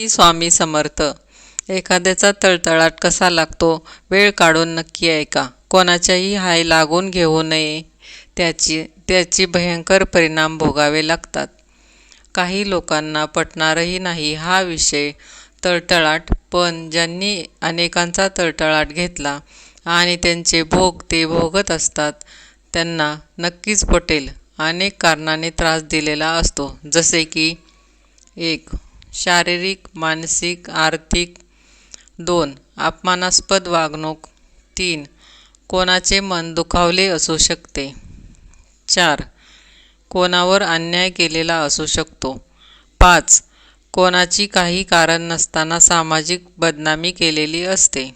स्वामी समर्थ एखाद्याचा तळतळाट कसा लागतो वेळ काढून नक्की ऐका. कोणाच्याही हाय लागून घेऊ नये त्याची त्याची भयंकर परिणाम भोगावे लागतात. काही लोकांना पटणारही नाही हा विषय. तळतळाट पण ज्यांनी अनेकांचा तळतळाट घेतला आणि त्यांचे भोग ते भोगत असतात त्यांना नक्कीच पटेल. अनेक कारणाने त्रास दिलेला असतो. जसे की एक शारीरिक मानसिक आर्थिक. दोन अपमानास्पद वागणूक. तीन कोणाचे मन दुखावले असू शकते. चार कोणावर अन्याय केलेला असू शकतो. पाच कोणाची काही कारण नसताना सामाजिक बदनामी केलेली असते.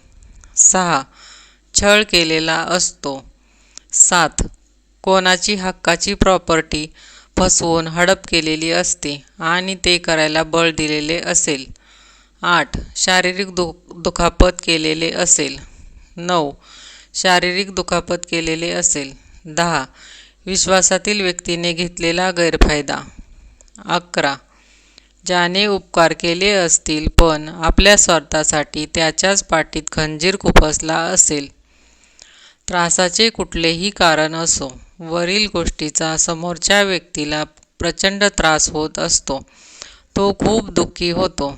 सहा छळ केलेला असतो. सात कोणाची हक्काची प्रॉपर्टी फसवून हडप केलेली असते आणि ते करायला बळ दिलेले असेल. आठ. शारीरिक दु दुखापत केलेले असेल. नऊ. शारीरिक दुखापत केलेले असेल. दहा. विश्वासातील व्यक्तीने घेतलेला गैरफायदा. अकरा. ज्याने उपकार केले असतील पण आपल्या स्वार्थासाठी त्याच्याच पाठीत खंजीर खुपसला असेल. त्रासाचे कुठलेही कारण असो. वरील गोष्टीचा समोरच्या व्यक्तीला प्रचंड त्रास होत असतो. तो खूप दुःखी होतो.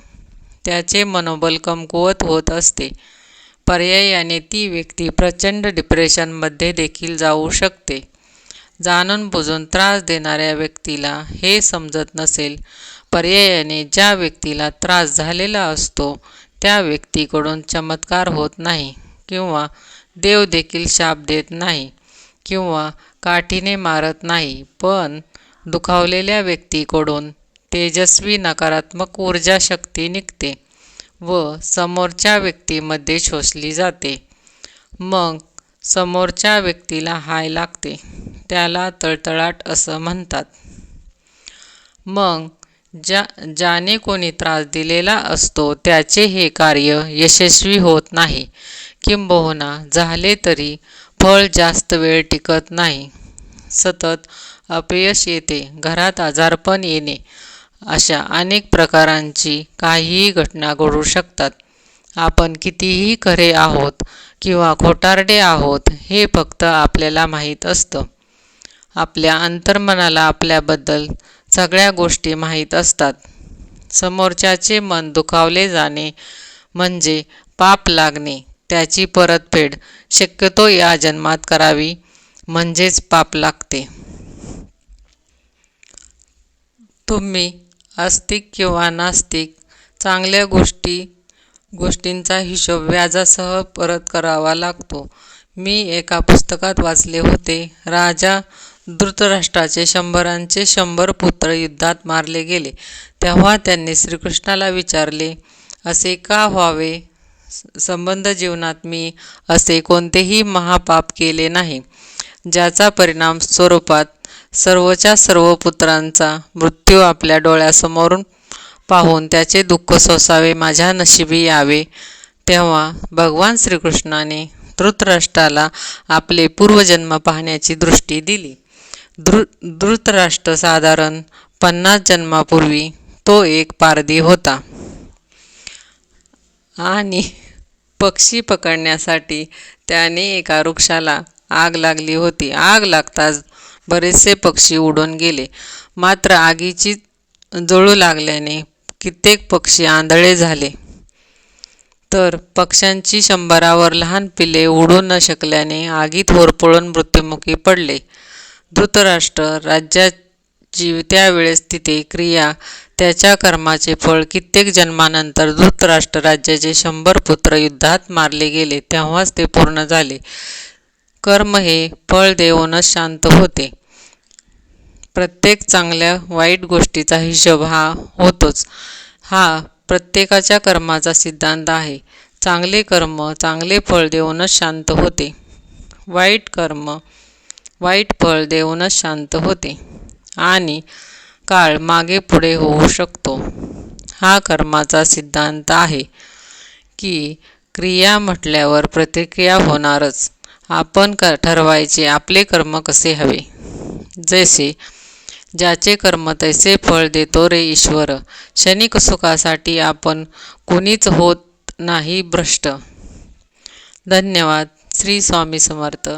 त्याचे मनोबल कमकुवत होत असते. पर्यायाने ती व्यक्ती प्रचंड डिप्रेशनमध्ये देखील जाऊ शकते. जाणून बुजून त्रास देणाऱ्या व्यक्तीला हे समजत नसेल पर्यायाने ज्या व्यक्तीला त्रास झालेला असतो त्या व्यक्तीकडून चमत्कार होत नाही किंवा देव देखील शाप देत नाही किंवा काठीने मारत नाही पण दुखावलेल्या व्यक्तीकडून तेजस्वी नकारात्मक ऊर्जा शक्ती निघते व समोरच्या व्यक्तीमध्ये शोषली जाते. मग समोरच्या व्यक्तीला हाय लागते त्याला तळतळाट असं म्हणतात. मग ज्या ज्याने कोणी त्रास दिलेला असतो त्याचे हे कार्य यशस्वी होत नाही. किंबहुना झाले तरी फळ जास्त वेळ टिकत नाही. सतत अपयश येते. घरात आजारपण येणे. अशा अनेक प्रकारांची काहीही घटना घडू शकतात. आपण कितीही खरे आहोत किंवा खोटारडे आहोत हे फक्त आपल्याला माहीत असतं. आपल्या अंतर्मनाला आपल्याबद्दल सगळ्या गोष्टी माहीत असतात. समोरच्याचे मन दुखावले जाणे म्हणजे पाप लागणे. त्याची परतफेड शक्यतो या जन्मात करावी म्हणजेच पाप लागते. तुम्ही आस्तिक किंवा नास्तिक चांगल्या गोष्टी गोष्टींचा हिशोब व्याजासह परत करावा लागतो. मी एका पुस्तकात वाचले होते राजा धृतराष्ट्राचे शंभरांचे शंभर पुत्र युद्धात मारले गेले. तेव्हा त्यांनी श्रीकृष्णाला विचारले असे का व्हावे? संबंध जीवनात मी असे कोणतेही महापाप केले नाही ज्याचा परिणाम स्वरूपात सर्वच्या सर्व पुत्रांचा मृत्यू आपल्या डोळ्यासमोरून पाहून त्याचे दुःख सोसावे माझ्या नशिबी यावे. तेव्हा भगवान श्रीकृष्णाने धृतराष्ट्राला आपले पूर्वजन्म पाहण्याची दृष्टी दिली. धृ धृतराष्ट्र साधारण पन्नास जन्मापूर्वी तो एक पारधी होता. आणि पक्षी पकडण्यासाठी त्याने एका वृक्षाला आग लागली होती. आग लागताच बरेचसे पक्षी उडून गेले. मात्र आगीची जळू लागल्याने कित्येक पक्षी आंधळे झाले. तर पक्ष्यांची शंभरावर लहान पिले उडू न शकल्याने आगीत होरपळून मृत्युमुखी पडले. धृतराष्ट्र राज्याची त्यावेळेस तिथे क्रिया त्याच्या कर्माचे फळ कित्येक जन्मानंतर धृतराष्ट्र राज्याचे शंभर पुत्र युद्धात मारले गेले तेव्हाच ते पूर्ण झाले. कर्म हे फळ देऊनच शांत होते. प्रत्येक चांगल्या वाईट गोष्टीचा हिशोब हा होतोच. हा प्रत्येकाच्या कर्माचा सिद्धांत आहे. चांगले कर्म चांगले फळ देऊनच शांत होते. वाईट कर्म वाईट फळ देऊनच शांत होते. आणि काळ मागे पुढे होऊ शकतो. हा कर्माचा सिद्धांत आहे की क्रिया म्हटल्यावर प्रतिक्रिया होणारच. आपण क ठरवायचे आपले कर्म कसे हवे? जैसे ज्याचे कर्म तैसे फळ देतो रे ईश्वर. क्षणिक सुखासाठी आपण कुणीच होत नाही भ्रष्ट. धन्यवाद. श्री स्वामी समर्थ.